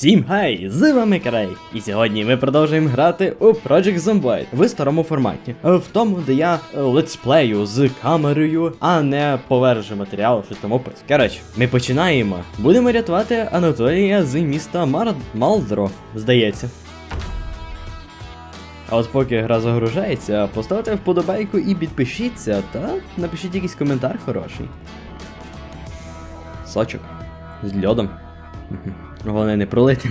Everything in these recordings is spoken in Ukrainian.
Всім хай! З вами Крей! І сьогодні ми продовжуємо грати у Project Zomboid в старому форматі. В тому, де я летсплею з камерою, а не повержу матеріал, що там опис. Коротше, ми починаємо. Будемо рятувати Анатолія з міста Мар... Малдро, здається. А от поки гра загружається, поставте вподобайку і підпишіться, та напишіть якийсь коментар хороший. Сочок. З льодом. Головне не пролити.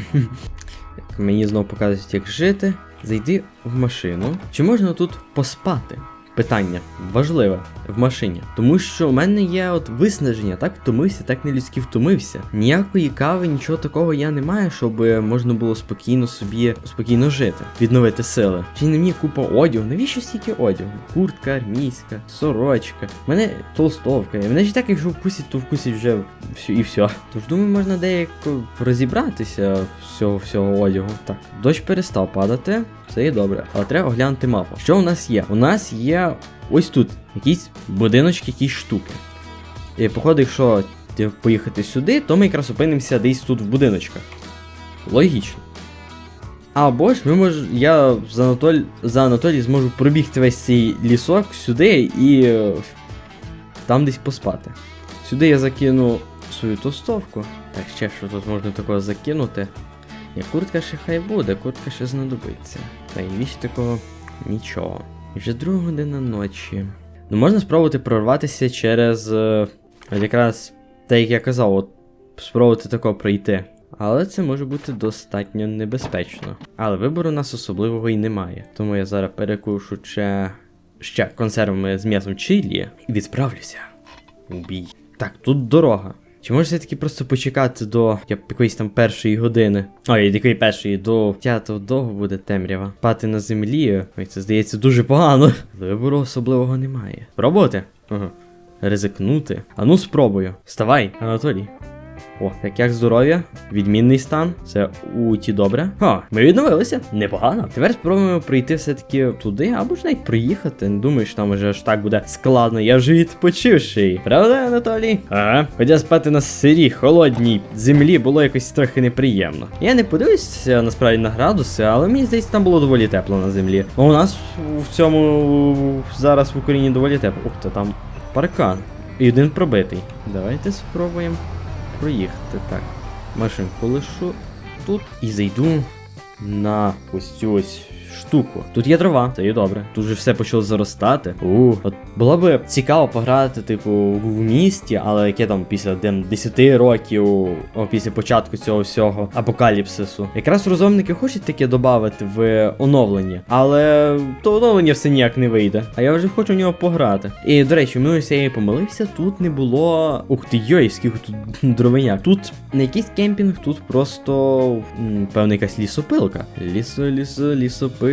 Мені знову показують, як жити. Зайди в машину. Чи можна тут поспати? Питання важливе в машині. Тому що в мене є от виснаження, так втомився, так нелюдськи втомився. Ніякої кави, нічого такого я не маю, щоб можна було спокійно собі спокійно жити, відновити сили. Чи не мені купа одягу? Навіщо стільки одягу? Куртка армійська, сорочка. У мене толстовка. І Мене ж так, якщо вкусить, то вкусить вже все і все. Тож думаю, можна деяко розібратися всього всього одягу. Так, дощ перестав падати, все є добре. Але треба оглянути мапу. Що у нас є? У нас є ось тут якісь будиночки, якісь штуки. І походу, якщо поїхати сюди, то ми якраз опинимося десь тут в будиночках. Логічно. Або ж ми мож, я за Анатоль, за Анатолій зможу пробігти весь цей лісок сюди і е, там десь поспати. Сюди я закину свою тостовку. Так, ще що тут можна такого закинути. І куртка ще хай буде, куртка ще знадобиться. Та і віч такого нічого. Вже друга година ночі. Ну можна спробувати прорватися через е, якраз те, як я казав, от спробувати тако пройти. Але це може бути достатньо небезпечно. Але вибору у нас особливого і немає. Тому я зараз перекушу ще, ще консервами з м'ясом чилі і відправлюся. У бій. Так, тут дорога. Чи може все-таки просто почекати до якоїсь там першої години? Ой, якої першої, до п'ятого довго буде темрява. Пати на землі. Ой, це здається дуже погано. Вибору особливого немає. Пробувати? Ага. Ризикнути. А ну спробую. Вставай, Анатолій. О, як здоров'я, відмінний стан, це у ті добре. Ха, ми відновилися. Непогано. Тепер спробуємо прийти все-таки туди, або ж навіть приїхати. Не думаю, що там вже аж так буде складно. Я вже відпочивший. Правда, Анатолій? Ага. Хоча спати на сирій, холодній землі було якось трохи неприємно. Я не подивився насправді на градуси, але мені здається, там було доволі тепло на землі. А у нас в цьому зараз в Україні доволі тепло. Ух ти, там паркан. І один пробитий. Давайте спробуємо проїхати. Так. Машинку лишу тут і зайду на ось ось штуку. Тут є дрова, це є добре. Тут же все почало заростати. У, от було б цікаво пограти, типу, в місті, але яке там після дем, 10 років, о, після початку цього всього апокаліпсису. Якраз розумники хочуть таке додати в оновленні, але то оновлення все ніяк не вийде. А я вже хочу в нього пограти. І до речі, ми ось я помилився, тут не було. Ух ти йой, скільки тут дровиняк. Тут не якийсь кемпінг, тут просто м, певна якась лісопилка. Лісо, лісо, лісопилочка.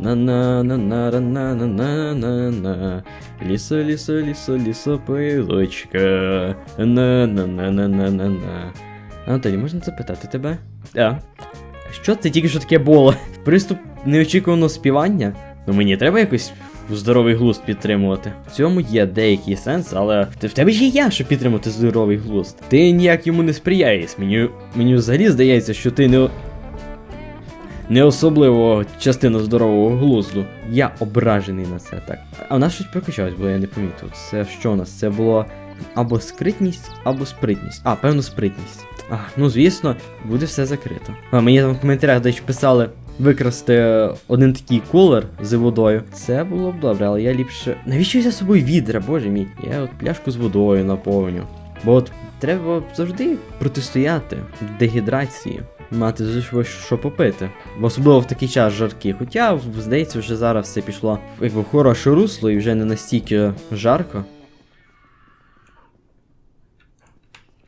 На на на на на на на на на на Лісо, лісо, лісо, лісопилочка. на на на на на на на Анатолій, можна запитати тебе? Так. Що це тільки що таке було? Приступ неочікуваного співання? Ну мені треба якось здоровий глузд підтримувати. В цьому є деякий сенс, але в тебе ж є я, щоб підтримати здоровий глузд. Ти ніяк йому не сприяєш. Мені, мені взагалі здається, що ти не. Не особливо частина здорового глузду. Я ображений на це так. А в нас щось прокачалось, бо я не помітив. Це що у нас? Це було або скритність, або спритність. А, певно, спритність. А, ну звісно, буде все закрито. А мені там в коментарях десь писали викрасти один такий кулер з водою. Це було б добре, але я ліпше. Навіщо я за собою відра, боже мій? Я от пляшку з водою наповню. Бо от треба завжди протистояти дегідрації. Мати що попити. Особливо в такий час жаркий. Хоча, здається, вже зараз все пішло в хороше русло і вже не настільки жарко.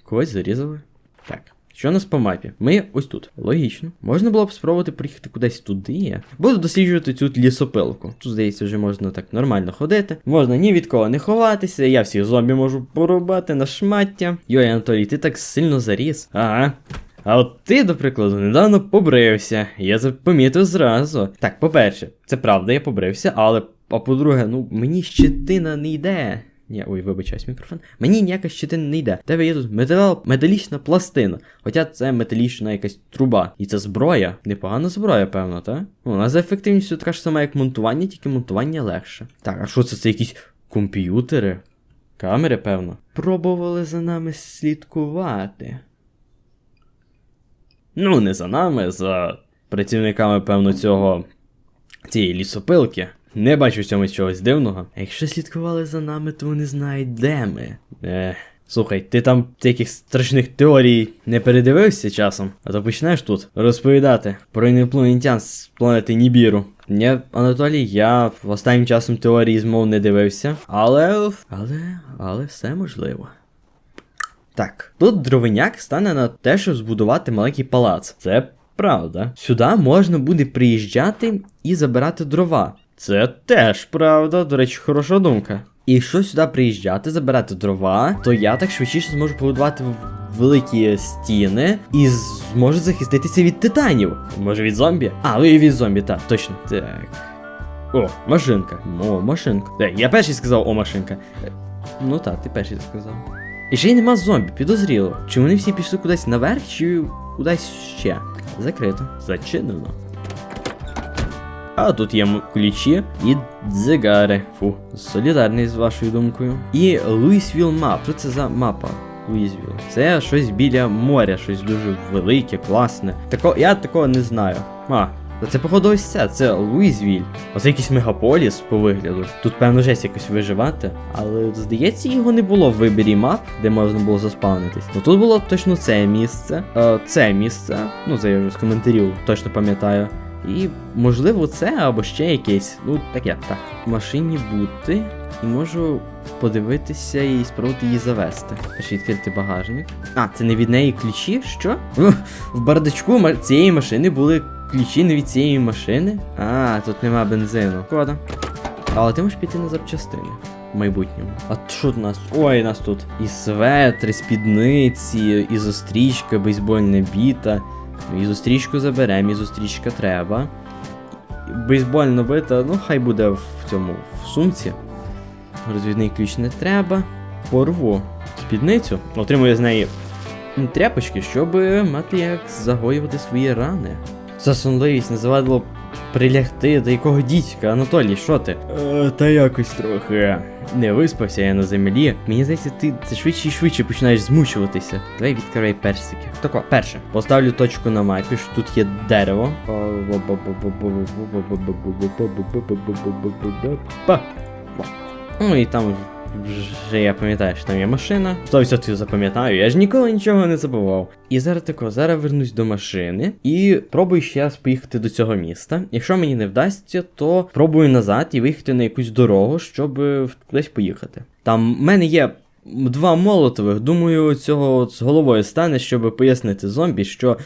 Когось зарізали. Так. Що у нас по мапі? Ми ось тут. Логічно. Можна було б спробувати приїхати кудись туди. Буду досліджувати цю лісопилку. Тут, здається, вже можна так нормально ходити. Можна ні від кого не ховатися. Я всіх зомбі можу порубати на шмаття. Йой, Анатолій, ти так сильно заріс. Ага. А от ти, до прикладу, недавно побрився. Я це помітив зразу. Так, по-перше, це правда, я побрився, але а по-друге, ну мені щетина не йде. Ні, ой, вибачаюсь, мікрофон. Мені ніяка щитина не йде. Тебе є тут метал, металічна пластина. Хоча це металічна якась труба. І це зброя. Непогана зброя, певно, так? Ну, Вона за ефективністю така ж сама, як монтування, тільки монтування легше. Так, а що це? Це якісь комп'ютери? Камери, певно. Пробували за нами слідкувати. Ну, не за нами, за працівниками, певно, цього цієї лісопилки. Не бачу в цьому чогось дивного. Якщо слідкували за нами, то вони знають, де ми. Ех. Слухай, ти там яких страшних теорій не передивився часом, а то почнеш тут розповідати про інопланетян з планети Нібіру. Ні, Анатолій, я останнім часом теорії змов не дивився, але. Але. але все можливо. Так, тут дровиняк стане на те, щоб збудувати маленький палац. Це правда. Сюди можна буде приїжджати і забирати дрова. Це теж правда, до речі, хороша думка. І якщо сюди приїжджати, забирати дрова, то я так швидше зможу побудувати великі стіни і зможу захиститися від титанів. Може від зомбі? А, ну і від зомбі, так, точно. Так. О, машинка. О, машинка. Е, я перший сказав о машинка. Е, Ну так, ти перший сказав. І ще й нема зомбі, підозріло. Чи вони всі пішли кудись наверх, чи кудись ще? Закрито. Зачинено. А тут є ключі і дзигари. Фу, солідарний з вашою думкою. І Луїсвіл мап. Що це за мапа? Луїсвіл. Це щось біля моря, щось дуже велике, класне. Тако, я такого не знаю. А, та це походу ось це, це Луїсвіль. Оце якийсь мегаполіс по вигляду. Тут певно жесть якось виживати. Але здається, його не було в вибірі мап, де можна було заспавнитись. Ну тут було точно це місце, е, це місце. Ну це я вже з коментарів точно пам'ятаю. І можливо це або ще якесь. Ну таке, так. В машині бути. І можу подивитися і спробувати її завести. Ще відкрити багажник. А, це не від неї ключі? Що? В бардачку цієї машини були ключі не від цієї машини. А, тут нема бензину. Шкода. Але ти можеш піти на запчастини. В майбутньому. А що у нас? Ой, у нас тут і светри, спідниці, і зустрічка, бейсбольна біта. Ну, І зустрічку заберемо, і зустрічка треба. Бейсбольна бита, ну хай буде в цьому в сумці. Розвідний ключ не треба. Порву спідницю. Отримую з неї тряпочки, щоб мати як загоювати свої рани. За сонливість не завадило прилягти до якого дідька, Анатолій, що ти? Е, та якось трохи. Не виспався я на землі. Мені здається, ти це швидше і швидше починаєш змучуватися. Давай відкривай персики. Тако, перше, поставлю точку на мапі, що тут є дерево. Ну і там вже я пам'ятаю, що там є машина. 100% запам'ятаю, я ж ніколи нічого не забував. І зараз тако, зараз вернусь до машини і пробую ще раз поїхати до цього міста. Якщо мені не вдасться, то пробую назад і виїхати на якусь дорогу, щоб е, кудись поїхати. Там в мене є. Два молотових, думаю, цього з головою стане, щоб пояснити зомбі, що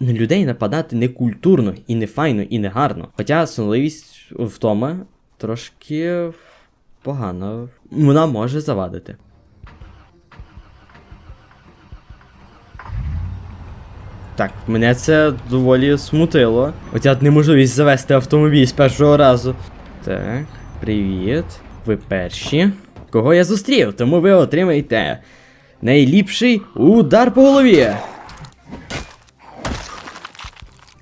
на людей нападати не культурно, і не файно, і не гарно. Хоча сонливість втома трошки погано. Вона може завадити. Так, мене це доволі смутило. Оця неможливість завести автомобіль з першого разу. Так, привіт. Ви перші. Кого я зустрів, тому ви отримаєте найліпший удар по голові.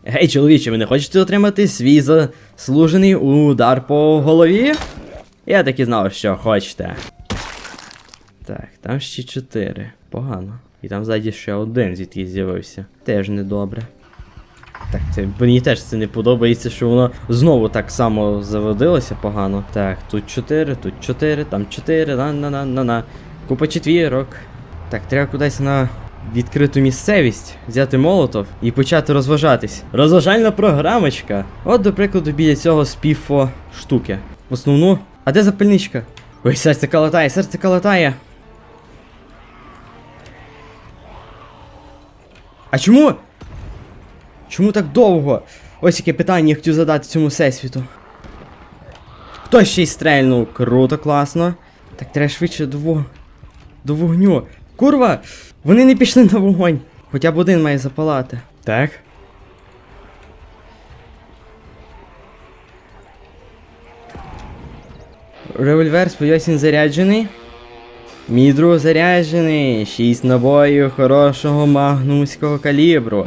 Гей, чоловіче, ви не хочете отримати свій заслужений удар по голові? Я так і знав, що хочете. Так, там ще чотири. Погано. І там ззаді ще один, звідки з'явився. Теж недобре. Так, це мені теж це не подобається, що воно знову так само заводилося погано. Так, тут 4, тут 4, там 4, на на на на на Купа четвірок. Так, треба кудись на відкриту місцевість, взяти молотов і почати розважатись. Розважальна програмочка. От, до прикладу, біля цього спіфо штуки. В основну. А де запальничка? Ой, серце калатає, серце калатає. А чому? Чому так довго? Ось яке питання я хотів задати цьому всесвіту. Хто ще й стрельнув? Круто, класно. Так треба швидше до, во... до вогню. Курва! Вони не пішли на вогонь. Хоча б один має запалати. Так. Револьвер, сподіваюсь, він заряджений. Мій друг заряджений. Шість набоїв хорошого магнумського калібру.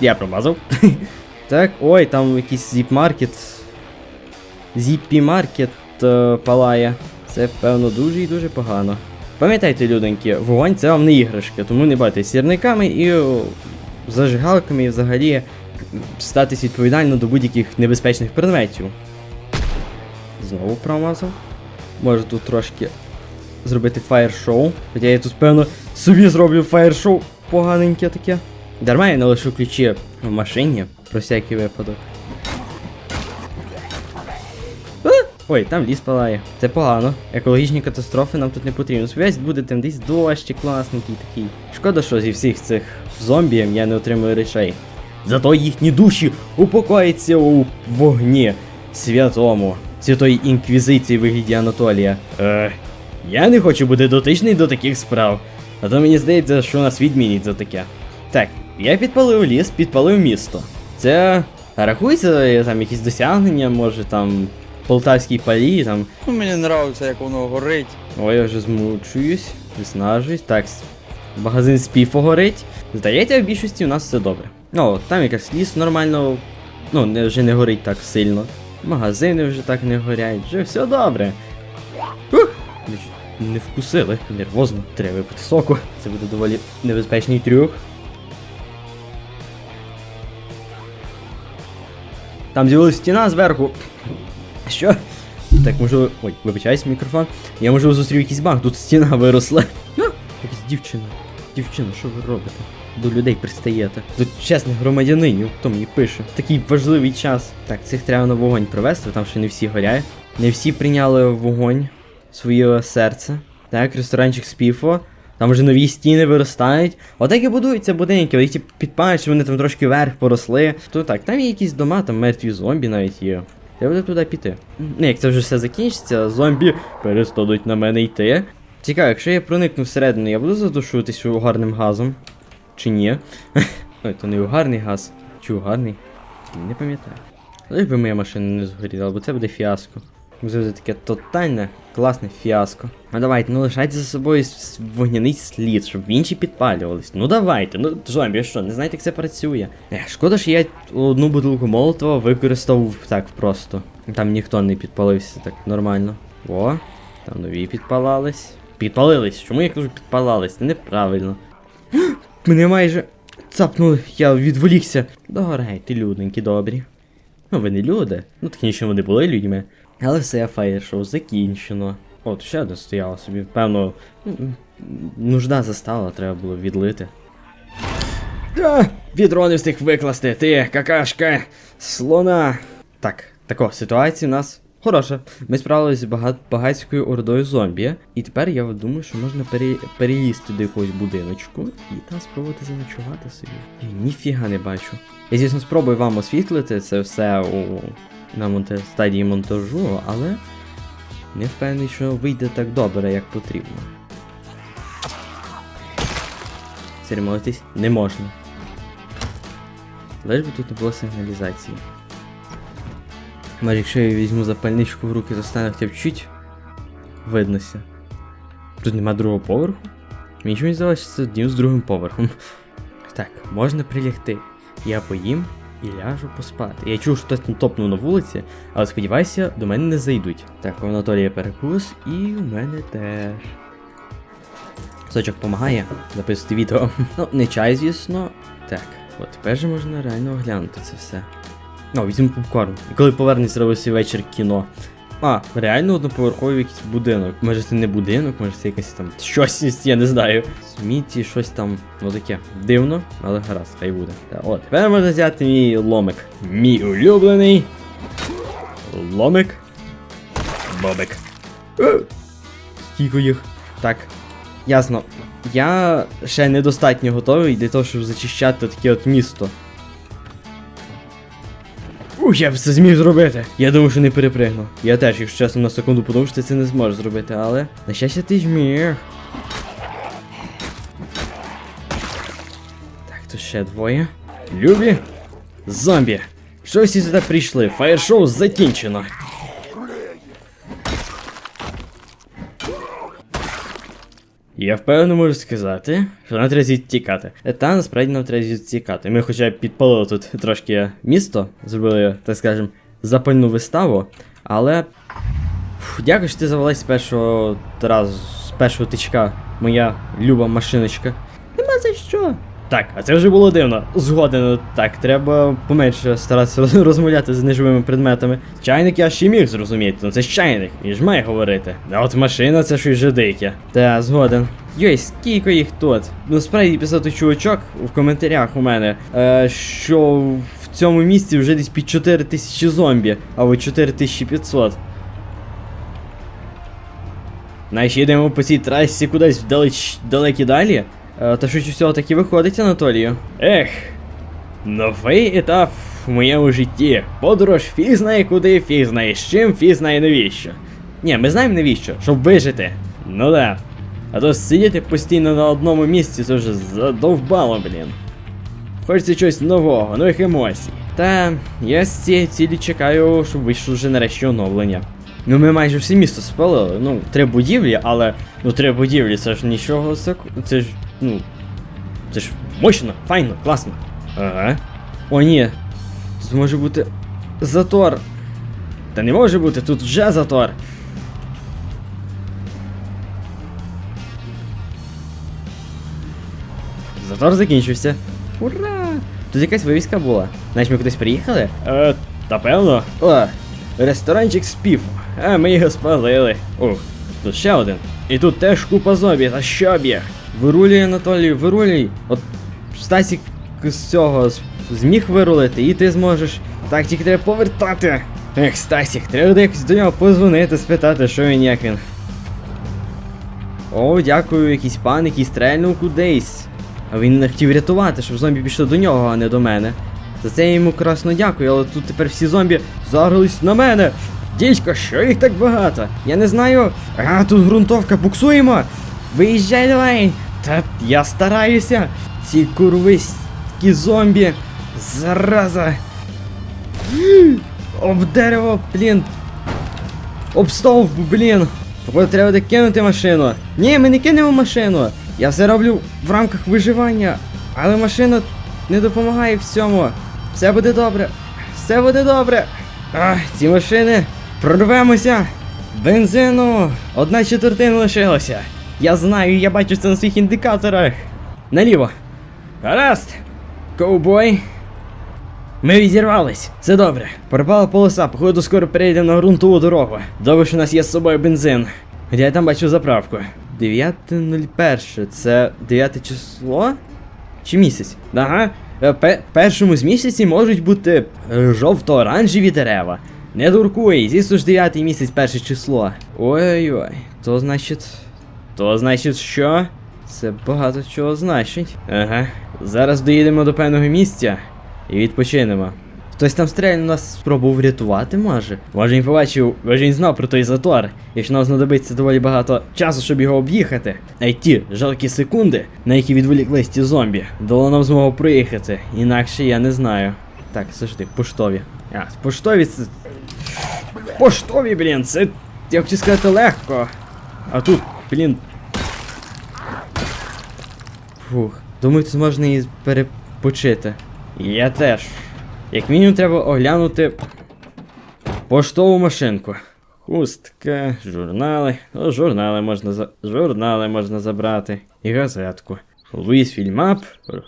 Я промазав. так, ой, там якийсь зіп-маркет. Зіппі-маркет е, палає. Це, певно, дуже і дуже погано. Пам'ятайте, людоньки, вогонь це вам не іграшки, тому не байте сірниками і о, зажигалками і взагалі статись відповідально до будь-яких небезпечних предметів. Знову промазав. Може тут трошки зробити фаєр-шоу. Хоча я тут, певно, собі зроблю фаєр-шоу поганеньке таке. Дарма я не лишу ключі в машині про всякий випадок. Ой, там ліс палає. Це погано. Екологічні катастрофи нам тут не потрібно. Сподіваюсь, буде там десь дощик класненький такий. Шкода, що зі всіх цих зомбі я не отримую речей. Зато їхні душі упокояться у вогні святому, святої інквізиції в вигляді Анатолія. Е, я не хочу бути дотичний до таких справ. А то мені здається, що нас відмінять за таке. Так, я підпалив ліс, підпалив місто. Це рахується е, там якісь досягнення, може там полтавській палі, там. Ну, мені нравиться, як воно горить. Ой, я вже змучуюсь, виснажуюсь. Так, магазин спіфо горить. Здається, в більшості у нас все добре. О, там якась ліс нормально. Ну, вже не горить так сильно. Магазини вже так не горять, вже все добре. Ух! Не вкусили, нервозно, треба випити соку. Це буде доволі небезпечний трюк. Там з'явилась стіна зверху. Що? Так, можу. Ой, вибачаюсь, мікрофон. Я можу зустрів якийсь баг, тут стіна виросла. А, якась дівчина. Дівчина, що ви робите? До людей пристаєте. До чесних громадянинів, хто мені пише. Такий важливий час. Так, цих треба на вогонь привезти, там ще не всі горять. Не всі прийняли вогонь своє серце. Так, ресторанчик з піфо. Там вже нові стіни виростають. Отак і будуються будинки, їх ті підпають, що вони там трошки вверх поросли. То так, там є якісь дома, там мертві зомбі навіть є. Я буду туди піти. Ну, як це вже все закінчиться, зомбі перестануть на мене йти. Цікаво, якщо я проникну всередину, я буду задушуватись угарним газом? Чи ні? Ой, то не угарний газ. Чи угарний? Не пам'ятаю. Лиш би моя машина не згоріла, бо це буде фіаско. Це буде таке тотальне, класне фіаско. Ну давайте, ну лишайте за собою вогняний слід, щоб інші підпалювались. Ну давайте, ну зомбі, що, не знаєте, як це працює? Ех, шкода, що я одну бутилку молотова використав так просто. Там ніхто не підпалився так нормально. О, там нові підпалались. Підпалились. Чому я кажу підпалались? Це неправильно. Мене майже цапнули, я відволікся. Догорайте, люденькі, добрі. Ну, ви не люди. Ну, технічно вони були людьми. Але все, фаєр-шоу закінчено. От, ще одне стояло собі. Певно, нужда застала, треба було відлити. Да, відро не встиг викласти, ти, какашка, слона. Так, тако, ситуація у нас хороша. Ми справилися з бага... багатською ордою зомбі. І тепер я думаю, що можна пере... переїсти до якогось будиночку і там спробувати заночувати собі. Я ніфіга не бачу. Я, звісно, спробую вам освітлити це все у на монте... стадії монтажу, але не впевнений, що вийде так добре, як потрібно. Церемонитись не можна. Лиш би тут не було сигналізації. Може, якщо я візьму запальничку в руки, хоча б чуть виднося. Тут нема другого поверху? Мені чомусь здалося, що це дім з другим поверхом. Так, можна прилягти. Я поїм і ляжу поспати. Я чув, що хтось там топнув на вулиці, але сподіваюся, до мене не зайдуть. Так, у Анатолія перекус, і у мене теж. Сочок допомагає записувати відео. Ну, не чай, звісно. Так, от тепер же можна реально оглянути це все. О, візьму попкорн. І коли повернеться зробив свій вечір кіно. А, реально одноповерховий якийсь будинок. Може це не будинок, може це якесь там щось, я не знаю. Сміті, щось там, ну таке. Дивно, але гаразд, хай буде. Та, от, тепер можна взяти мій ломик. Мій улюблений. Ломик. Бобик. Е, Скільки їх? Так. Ясно. Я ще недостатньо готовий для того, щоб зачищати таке от місто. Ух, я б це зміг зробити. Я думаю, що не перепригну. Я теж, якщо чесно, на секунду подумав, ти це не зможеш зробити, але. На щастя, ти зміг. Так, тут ще двоє. Любі. Зомбі. Що всі сюди прийшли? Фаєр-шоу закінчено. Я впевнено можу сказати, що нам треба звідти тікати. Та насправді нам треба звідти тікати. Ми хоча б підпалили тут трошки місто, зробили, так скажем, запальну виставу, але. Фу, дякую, що ти завелась з першого разу, з першого тичка, моя люба машиночка. Нема за що. Так, а це вже було дивно. Згоден, так, треба поменше старатися розмовляти з неживими предметами. Чайник я ще міг зрозуміти, ну це ж чайник, він ж має говорити. А от машина це щось вже дике. Та, згоден. Йой, скільки їх тут? Ну справді писав той чувачок в коментарях у мене, е, що в цьому місці вже десь під 4 тисячі зомбі, або 4500. Наші йдемо по цій трасі кудись вдалеч, далекі далі. Е, Та швидше всього таки виходить, Анатолію. Ех, новий етап в моєму житті. Подорож фіг знає куди, фіг знає з чим, фіг знає навіщо. Ні, ми знаємо навіщо, щоб вижити. Ну да. А то сидіти постійно на одному місці, це вже задовбало, блін. Хочеться чогось нового, нових емоцій. Та я з цієї цілі чекаю, щоб вийшло вже нарешті оновлення. Ну ми майже всі місто спалили. Ну, три будівлі, але ну три будівлі, це ж нічого. Це ж, ну. Це ж мощно, файно, класно. Ага. О, ні. Тут може бути затор. Та не може бути, тут вже затор. Затор закінчився. Ура! Тут якась вивіска була. Знаєш, ми кудись приїхали? Е, та певно. О, ресторанчик піфу. А, ми його спалили. Ух, тут ще один. І тут теж купа зомбі, та що б їх? Вирулюй, Анатолій, вирулюй. От Стасік з цього зміг вирулити, і ти зможеш. Так, тільки треба повертати. Ех, Стасік, треба якось до нього позвонити, спитати, що він як він. О, дякую, якийсь пан, який стрельнув кудись. А він не хотів рятувати, щоб зомбі пішли до нього, а не до мене. За це я йому красно дякую, але тут тепер всі зомбі загрались на мене. Дідько, що їх так багато? Я не знаю. А, тут ґрунтовка, буксуємо. Виїжджай давай. Та я стараюся. Ці курвиські зомбі. Зараза. Об дерево, блін. Об стовп, блін. Походу треба кинути машину. Ні, ми не кинемо машину. Я все роблю в рамках виживання. Але машина не допомагає в цьому. Все буде добре. Все буде добре. Ах, ці машини. Прорвемося. Бензину. Одна четвертина лишилася. Я знаю, я бачу це на своїх індикаторах. Наліво. Гаразд. Ковбой. Ми відірвались, це добре. Пропала полоса, походу скоро перейдемо на ґрунтову дорогу. Добре, що у нас є з собою бензин. Я там бачу заправку. 9.01, це 9 число? Чи місяць? Ага. Е, пе- першому з місяці можуть бути жовто-оранжеві дерева. Не дуркуй, звісно ж 9 місяць перше число. Ой-ой, то значить. То значить що? Це багато чого значить. Ага. Зараз доїдемо до певного місця і відпочинемо. Хтось там стрельнув нас спробував врятувати, може? Може він побачив, може він знав про той затор, якщо нам знадобиться доволі багато часу, щоб його об'їхати. А й ті жалкі секунди, на які відволіклись ті зомбі, дало нам змогу проїхати. Інакше я не знаю. Так, завжди, поштові. А, поштові це. Поштові, блін, це. Я хотів сказати легко. А тут, блін. Фух. Думаю, тут можна і перепочити. Я теж. Як мінімум треба оглянути поштову машинку. Хустка, журнали. О, журнали можна за... журнали можна забрати. І газетку. Луїс Фільмап,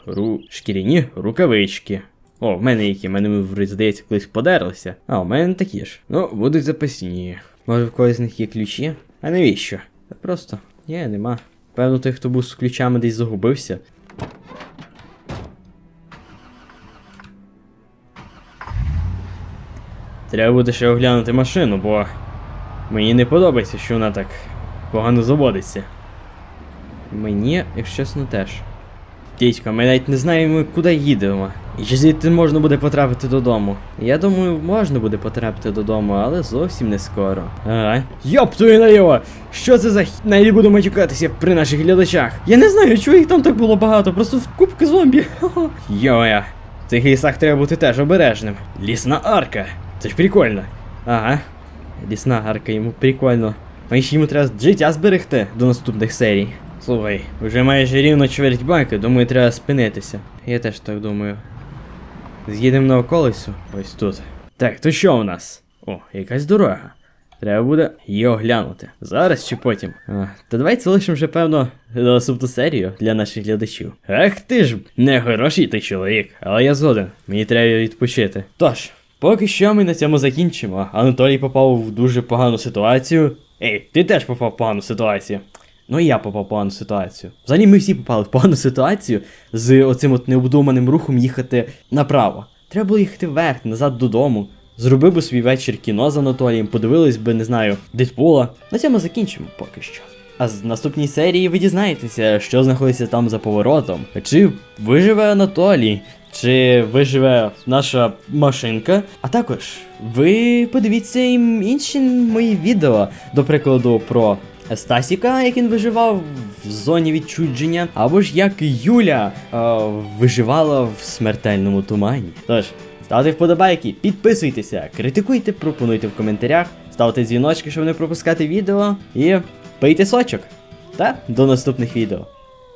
ру... шкіряні рукавички. О, в мене які, в мене здається, колись подерлися. А, у мене такі ж. Ну, будуть запасні. Може в когось з них є ключі? А навіщо? Просто. Є, нема. Певно, той, хто був з ключами десь загубився. Треба буде ще оглянути машину, бо мені не подобається, що вона так погано заводиться. Мені, якщо чесно, теж. Дідько, ми навіть не знаємо, куди їдемо. І чи звідти можна буде потрапити додому. Я думаю, можна буде потрапити додому, але зовсім не скоро. Ага. Йоп твою наліво! Що це за х... Навіть буду матюкатися при наших глядачах. Я не знаю, чого їх там так було багато, просто в кубки зомбі. Йоя. В цих лісах треба бути теж обережним. Лісна арка. Це ж прикольно. Ага. Лісна арка йому прикольно. А ще йому треба життя зберегти до наступних серій. Слухай, вже майже рівно чверть байки, думаю, треба спинитися. Я теж так думаю. З'їдемо на околицю, ось тут. Так, то що у нас? О, якась дорога. Треба буде її оглянути. Зараз чи потім. А, та давайте залишимо вже, певно, наступну серію для наших глядачів. Ах ти ж, не хороший ти чоловік, але я згоден, мені треба відпочити. Тож, поки що ми на цьому закінчимо. Анатолій попав в дуже погану ситуацію. Ей, ти теж попав в погану ситуацію. Ну і я попав в погану ситуацію. Взагалі ми всі попали в погану ситуацію з оцим от необдуманим рухом їхати направо. Треба було їхати вверх, назад додому. Зробив би свій вечір кіно з Анатолієм, подивились би, не знаю, Дедпула. На цьому закінчимо поки що. А з наступній серії ви дізнаєтеся, що знаходиться там за поворотом. Чи виживе Анатолій, чи виживе наша машинка. А також ви подивіться їм інші мої відео, до прикладу, про Стасіка, як він виживав в зоні відчудження, або ж як Юля е, виживала в смертельному тумані. Тож, ставте вподобайки, підписуйтеся, критикуйте, пропонуйте в коментарях, ставте дзвіночки, щоб не пропускати відео, і пийте сочок. Та до наступних відео.